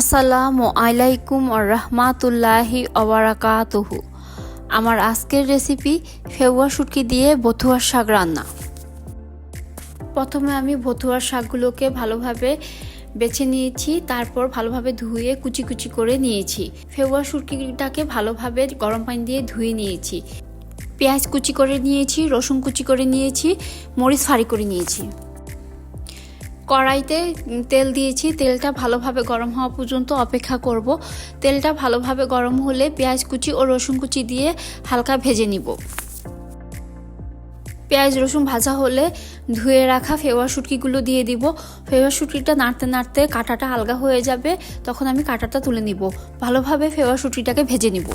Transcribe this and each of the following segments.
আসসালামু আলাইকুম রহমাতুল্লাহি অবরাকাতুহু আমার আজকের রেসিপি ফেউয়া শুটকি দিয়ে বথুয়ার শাক রান্না। প্রথমে আমি বথুয়ার শাকগুলোকে ভালোভাবে বেছে নিয়েছি, তারপর ভালোভাবে ধুয়ে কুচি কুচি করে নিয়েছি। ফেউয়া শুটকিটাকে ভালোভাবে গরম পানি দিয়ে ধুয়ে নিয়েছি। পেঁয়াজ কুচি করে নিয়েছি, রসুন কুচি করে নিয়েছি, মরিচ ফাড়ি করে নিয়েছি। কড়াইতে তেল দিয়েছি। তেলটা ভালোভাবে গরম হওয়া পর্যন্ত অপেক্ষা করব। তেলটা ভালোভাবে গরম হলে পেঁয়াজ কুচি ও রসুন কুচি দিয়ে হালকা ভেজে নিব। পেঁয়াজ, রসুন ভাজা হলে ধুয়ে রাখা ফেওয়া শুটকিগুলো দিয়ে দিব। ফেওয়া শুটকিটা নাড়তে নাড়তে কাঁটাটা আলগা হয়ে যাবে। তখন আমি কাঁটাটা তুলে নিব। ভালোভাবে ফেওয়া শুটকিটাকে ভেজে নিব।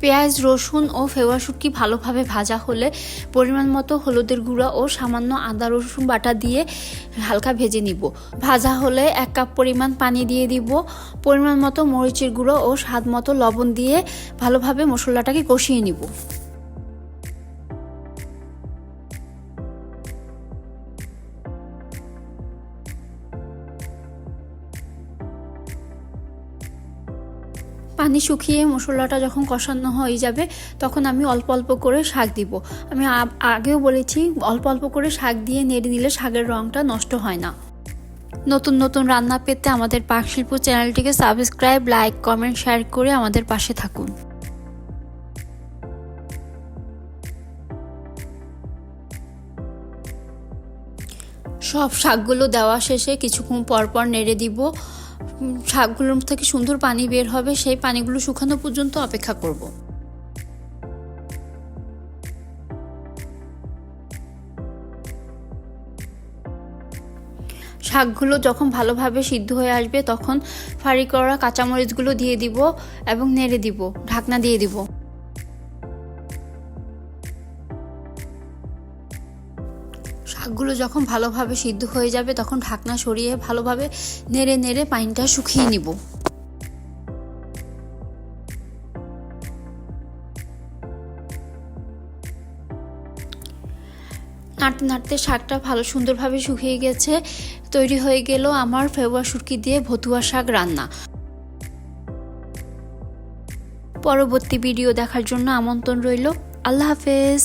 পেঁয়াজ, রসুন ও ফেওয়া শুটকি ভালোভাবে ভাজা হলে পরিমাণ মতো হলুদের গুঁড়া ও সামান্য আদা, রসুন বাটা দিয়ে হালকা ভেজে নিব। ভাজা হলে এক কাপ পরিমাণ পানি দিয়ে দিব। পরিমাণ মতো মরিচের গুঁড়ো ও স্বাদ মতো লবণ দিয়ে ভালোভাবে মশলাটাকে কষিয়ে নিব। পানি শুকিয়ে মশলাটা যখন কষানো হয়ে যাবে, তখন আমি অল্প অল্প করে শাক দিব। আমি আগেও বলেছি, অল্প অল্প করে শাক দিয়ে নেড়ে দিলে শাকের রঙটা নষ্ট হয় না। নতুন নতুন রান্না পেতে আমাদের পাক শিল্প চ্যানেলটিকে সাবস্ক্রাইব, লাইক, কমেন্ট, শেয়ার করে আমাদের পাশে থাকুন। সব শাকগুলো দেওয়া শেষে কিছুক্ষণ পর পর নেড়ে দিব। শাকগুলোর থেকে সুন্দর পানি বের হবে, সেই পানিগুলো শুকানো পর্যন্ত অপেক্ষা করব। শাকগুলো যখন ভালোভাবে সিদ্ধ হয়ে আসবে, তখন ফাড়ি করা কাঁচামরিচগুলো দিয়ে দিব এবং নেড়ে দিব, ঢাকনা দিয়ে দিব। শাকগুলো যখন ভালোভাবে সিদ্ধ হয়ে যাবে, তখন ঢাকনা সরিয়ে ভালোভাবে নেড়ে নেড়ে পানিটা শুকিয়ে নিব। নাড়তে নাড়তে শাকটা ভালো সুন্দরভাবে শুকিয়ে গেছে, তৈরি হয়ে গেল আমার ফেওয়া সুরকি দিয়ে ভতুয়া শাক রান্না। পরবর্তী ভিডিও দেখার জন্য আমন্ত্রণ রইল। আল্লাহ হাফেজ।